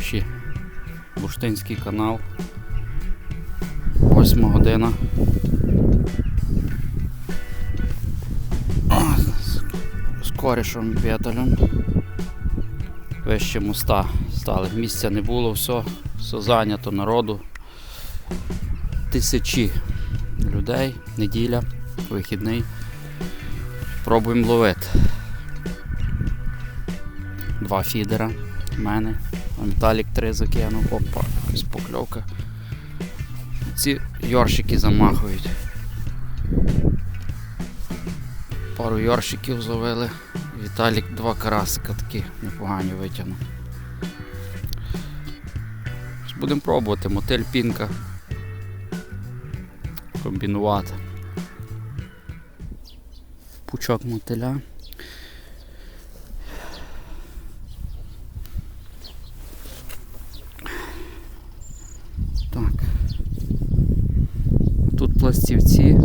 здоров'я, товариші. Бурштинський канал. 8 година. З- корішем Віталем. Вище моста стали. Місця не було, все, все зайнято народу. Тисячі людей, неділя, вихідний. Пробуємо ловити. Два фідера в мене. Віталік три закинув, опа, якась покльовка. Ці йоршики замахують. Пару йоршиків зловили. Віталік два карасика такі непогані витягнув. Будемо пробувати, мотель пінка. Комбінувати. Пучок мотиля. Так. Тут пластівці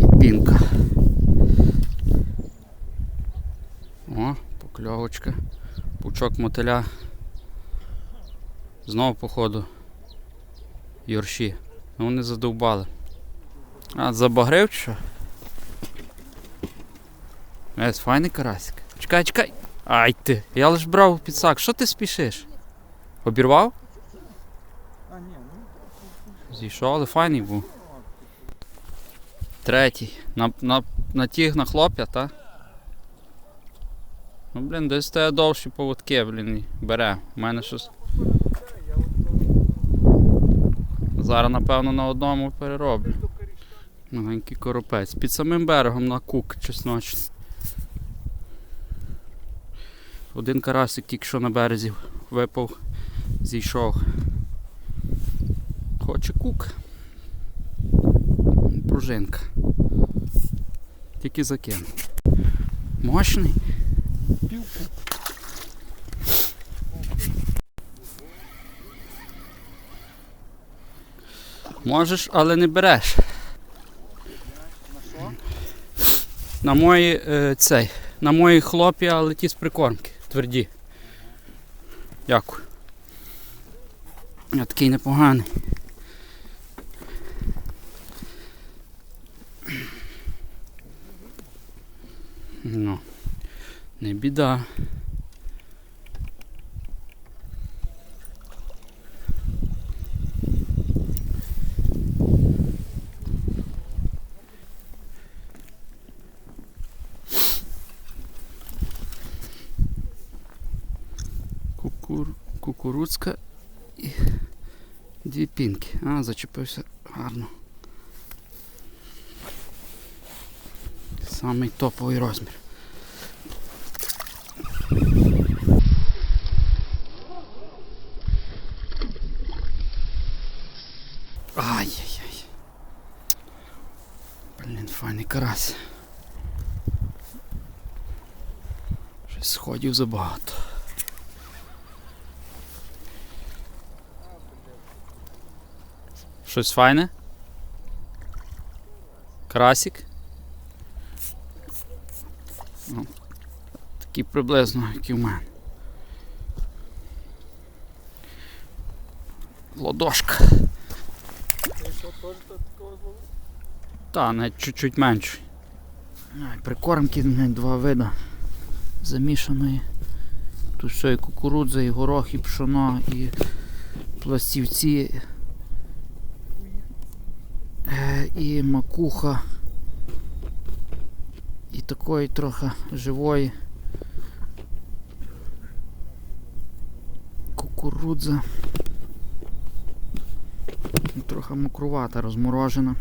і пінка. О, покльовочка. Пучок мотиля. Знову походу. Юрші. Ну вони задовбали. А, забагрив чи що? Ес, файний карасик. Чекай, чекай. Ай ти, я лиш брав підсак. Що ти спішиш? Обірвав? А, ні, ну Зійшов, але файний був. Третій. На, на, на тіг на хлоп'я, та? Ну, блін, десь те довші поводки, блін, бере. У мене щось. Зараз, напевно, на одному перероблю. Маленький коропець. Під самим берегом на кук чесночний. Один карасик тільки що на березі випав, зійшов. Хоче кук. Пружинка. Тільки закинув. Мощний. Півку. Можеш, але не береш. На що? На мої е, цей. На мої хлопі, але ті з прикормки. Тверді. Дякую. Я такий непоганий. Ну, не біда. Кукур... Кукурудзка і дві пінки. А, зачепився гарно. Самий топовий розмір. Ай-яй-яй. Блін, файний карась. Щось сходів забагато. Щось файне? Красик? Ну, такий приблизно, як і в мене. Ладошка. Ти що, теж такого зловив? Та, навіть чуть-чуть менший. Прикормки два вида замішаної. Тут все і кукурудза, і горох, і пшоно, і пластівці, е, і макуха. І такої трохи живої. Кукурудза. Трохи мокрувата, розморожена.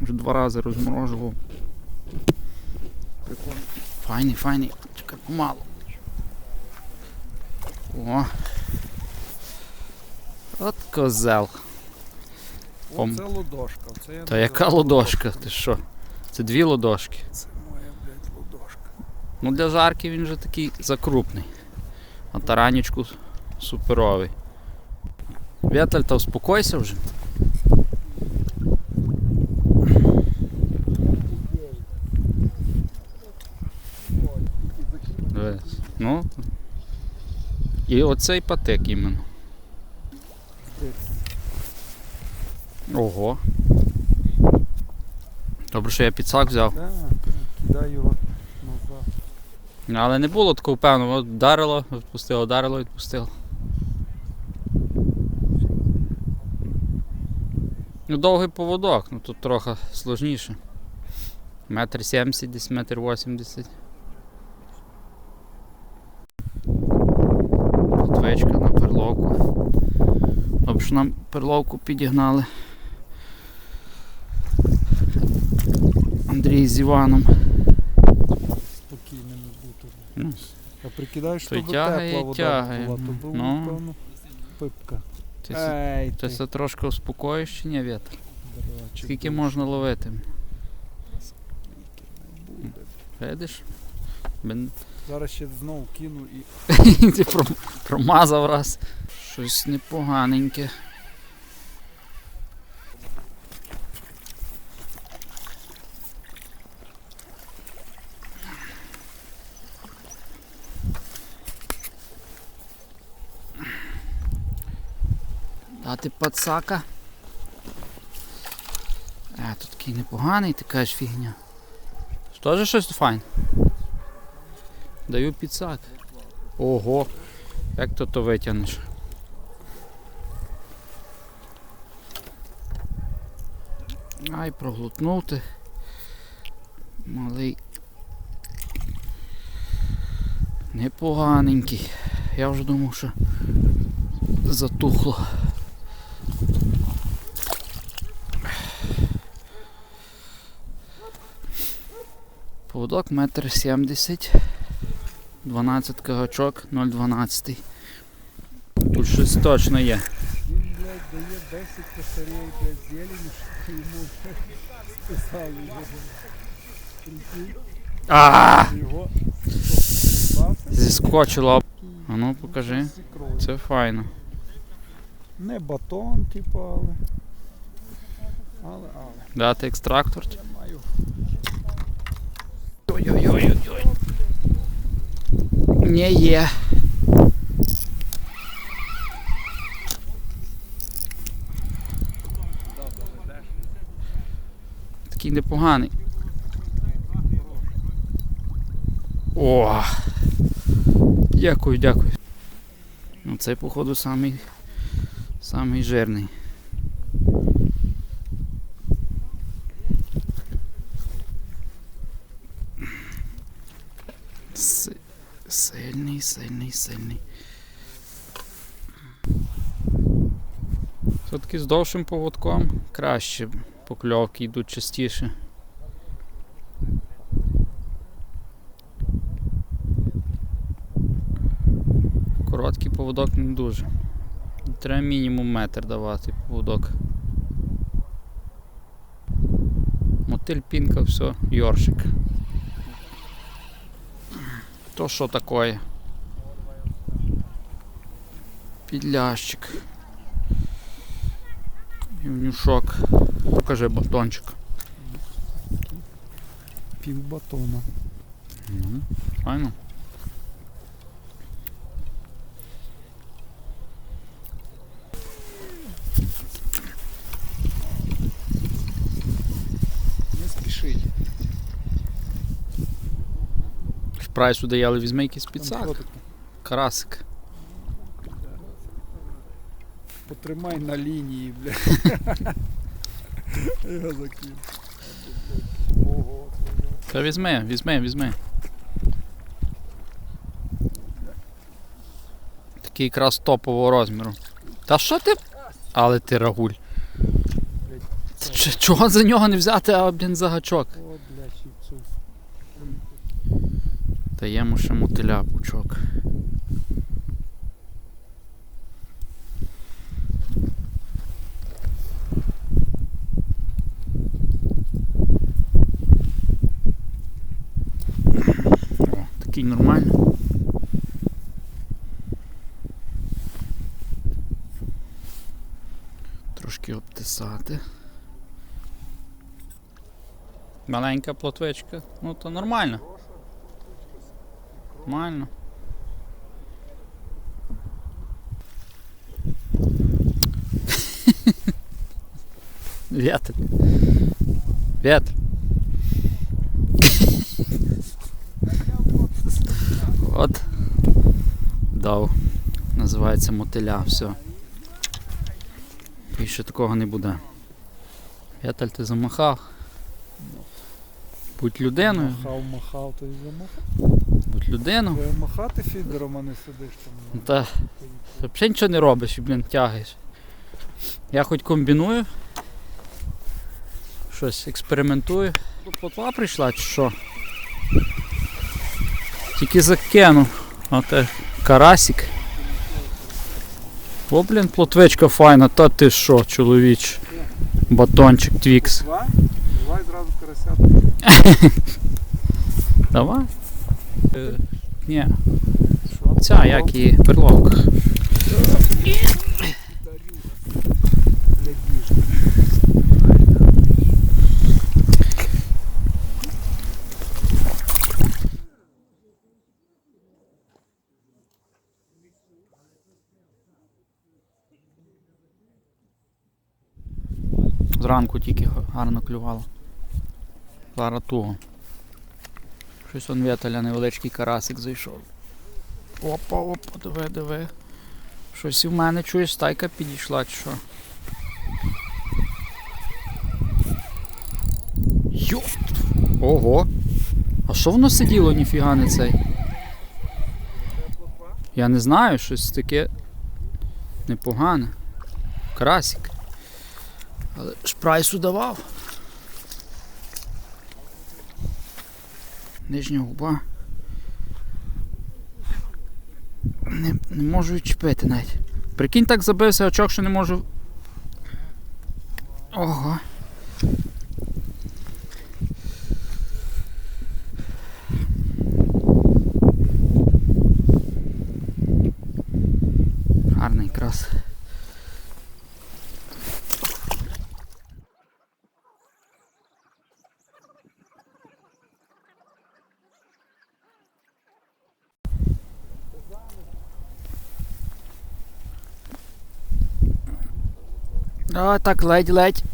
Вже два рази розморожував. Прикольно. Файний, файний. Чекай, помалу. О. От козел. Пом- Оце лодошка. Оце я Та яка ладошка? Ти що? Це дві ладошки. Це моя, блядь, лодошка. Ну для жарки він вже такий закрупний. А таранічку суперовий. Віталь, та успокойся вже. Дивись. Ну. І оцей патик іменно. Ого. Добре, що я підсак взяв. Так, кидай його назад. Але не було такого певно, от вдарило, відпустило, вдарило, відпустило. Ну, довгий поводок, ну тут трохи сложніше. Метр сімдесят, десь метр вісімдесят. Плотвичка на перловку. Добре, що нам перловку підігнали. Андрій з Іваном. Спокійно не бути. Ну, А прикидаєш, що тягає, тепла і вода тягає. була, то був, Ну. напевно, пипка. Ти, Ей, ти се трошки успокоїш чи ні, вітер? Скільки можна ловити? Видиш? Зараз ще знову кину і Ти промазав раз. Щось непоганеньке. Дати пацака. А, тут такий непоганий, ти кажеш фігня. Теж щось файн. Даю підсак. Ого, як то то витягнеш? Ай, проглотнути. Малий. Непоганенький. Я вже думав, що затухло. Поводок метр сімдесят. 12 гачок 0,12. Тут щось точно є. він, блядь, дає 10 косарей, блядь, зелені, що йому списали його. А! Зіскочило. А ну покажи. Це файно. Не батон, типу, але. Але, але. Дати екстрактор. Я маю. Ой-ой-ой. Не є. Такий непоганий. О! Дякую, дякую. Ну цей, походу, самий, самий жирний. Сильний, сильний. Все-таки з довшим поводком краще покльовки йдуть частіше. Короткий поводок не дуже. Треба мінімум метр давати поводок. Мотиль, пінка, все, йоршик. То що таке? Підлящик. Івнюшок. Покажи батончик. Пів батона. Угу. Файно. Не спішить. Прайсу дає, але візьми якийсь підсак. Карасик. Потримай на лінії, бля. Я закину. Ого. Та візьми, візьми, візьми. Такий якраз топового розміру. Та що ти? Але ти рагуль. Ти ч- Чого за нього не взяти, а блін за гачок? О, бля, чіпцу. Даємо ще мотиля пучок. нормально. Трошки обтисати. Маленька плотвичка, ну то нормально. Нормально. Вятер. Вятер. Називається мотиля, все. Більше такого не буде. Віталь, ти замахав. Будь людиною, Махав, махав, то й замахав. будь людиною. Махати фідером, а не сидиш там. Ну, Та взагалі нічого не робиш, і, блін, тягаєш. Я хоч комбіную. Щось експериментую. Плотва прийшла чи що? Тільки закинув. Оте карасик. О, блін, плотвичка файна, та ти що, чоловіч. Батончик твікс. Два? Давай зразу карася. Давай. Е, ні, ця як і перловка. Для їжі. Зранку тільки гарно клювало. Зараз туго. Щось он віталя невеличкий карасик зайшов. Опа, опа, диви, диви. Щось і в мене чуєш, стайка підійшла чи що. Йо! Ого! А що воно сиділо, ніфіга не цей? Я не знаю, щось таке непогане. Карасик. Але ж прайсу давав. Нижня губа. Не, не можу відчепити навіть. Прикинь, так забився очок, що не можу. Ого. Гарний крас. А, так, ледь-ледь.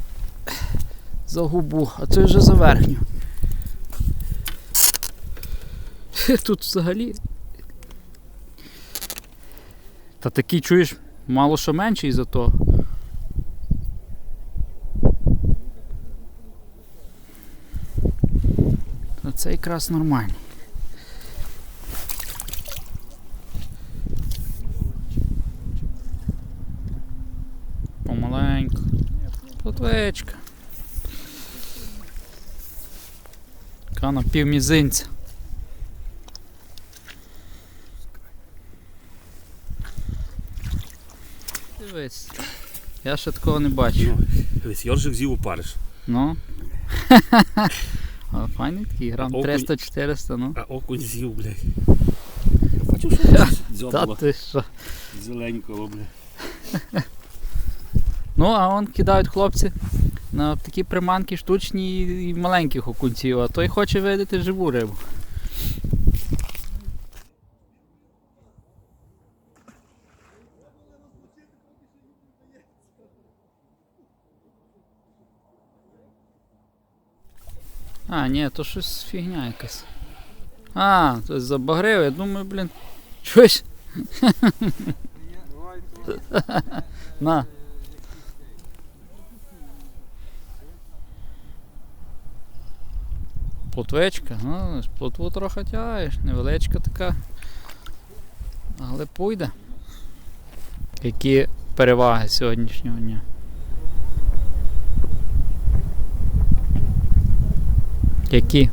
За губу, а це вже за верхню. Тут взагалі. Та такий чуєш, мало що менший зато. Та це якраз нормальний. Плотвечка. Така на пів. Дивись. Я ще такого не бачив. Весь Йоржик з'їв у Париж. Ну. Але файний такий, грам Окунь. 300-400, ну. А окунь з'їв, блядь. Я бачив, що Та ти що? зеленького, блядь. Ну, а он кидають хлопці на такі приманки штучні і маленьких окунців, а той хоче видати живу рибу. А, ні, то щось фігня якась. А, то забагрив, я думаю, блін. Щось. На. Плотвечка, ну, плотву трохи тягаєш, невеличка така. Але пойде. Які переваги сьогоднішнього дня? Які?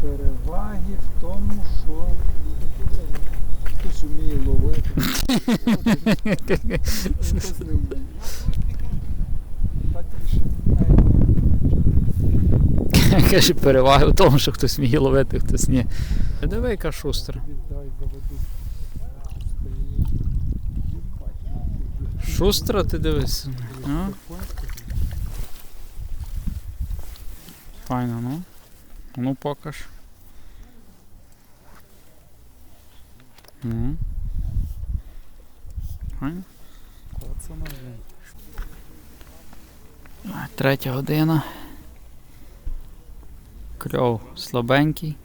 Переваги в тому, що хтось вміє ловити. Хтось не вміє. Так Каже, переваги в тому, що хтось вміє ловити, хтось ні. Диви, яка шустра. Шустра, ти дивись. А? Файно, ну. Ну покаж. Ну. Файно. Третя година. Кльов слабенький.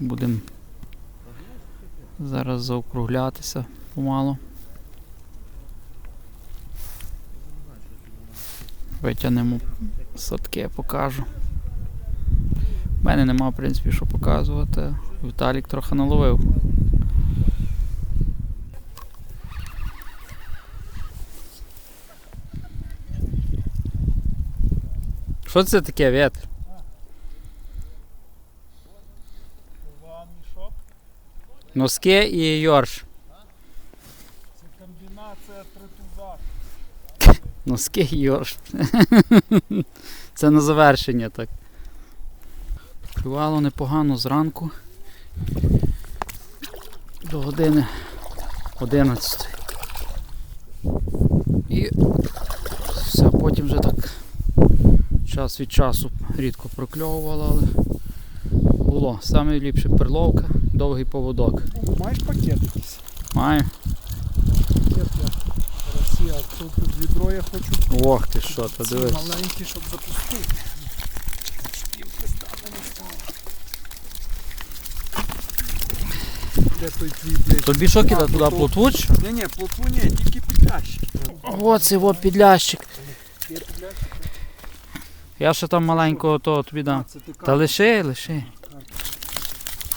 Будемо зараз заокруглятися помалу. Витягнемо садки, покажу. У мене нема, в принципі, що показувати. Віталік трохи наловив. Що це таке, вітер? Носки і йорш. Це комбінація тритуза. Носки і йорш. Це на завершення так. Клювало непогано зранку. До години 11. І все, потім вже так час від часу рідко прокльовувало, але було. Саме ліпше перловка, довгий поводок. Маєш пакет якийсь? Маю. Пакет я Росія, тут відро я хочу Ох ти що, то дивись. маленькі, щоб запустити. Шпілки стане не стало. Де той твій, блядь? Тобі що кидати туди плотву. Ні, ні, плотву ні, тільки підлящики. Оце во підлящик. Є підлящики? Я ще там маленького того тобі дам. Та лиши, лиши.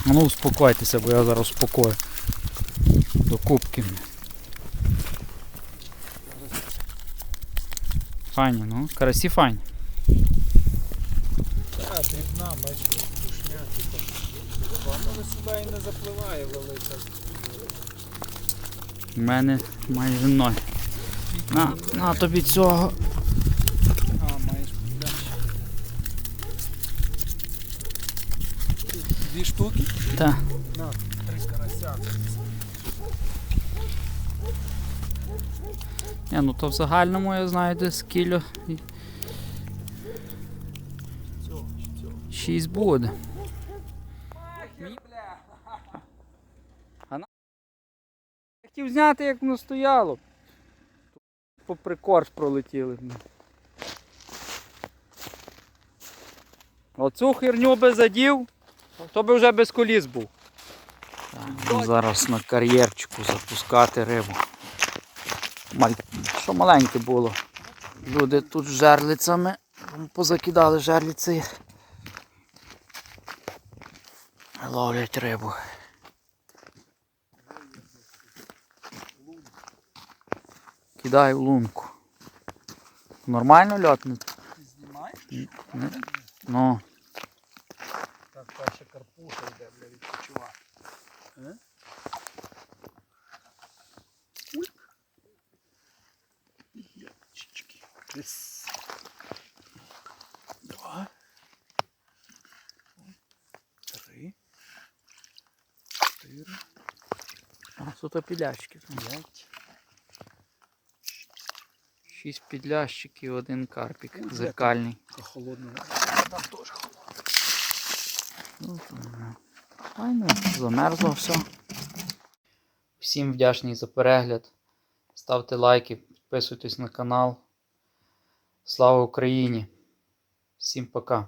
Ну успокойтеся, бо я зараз успокою. До кубки. Файні, ну, карасі файні. А, дрібна, бачите, душня, типу. Воно сюди і не запливає велика. У мене майже ноль. На, на тобі цього. А, маєш підлящик. Дві штуки? Та. На, три карася. Ні, ну то в загальному я знаю десь кіло. Шість буде. Хотів зняти, як воно стояло. Попри корж пролетіли. Оцю херню би задів, то би вже без коліс був. Зараз на кар'єрчику запускати рибу. Маль... Що маленьке було. Люди тут з жерлицями позакидали жерлиці. Ловлять рибу. Кидай в лунку. Нормально льотне? Знімаєш? Ну. Раз. Два. Три. Чотири. А тут підлящики. П'ять. Шість підлящиків, один карпік. Зеркальний. Така холодна. Там теж холодно. Ну, ну, Файно, замерзло все. Всім вдячний за перегляд. Ставте лайки, підписуйтесь на канал. Слава Україні! Всім пока!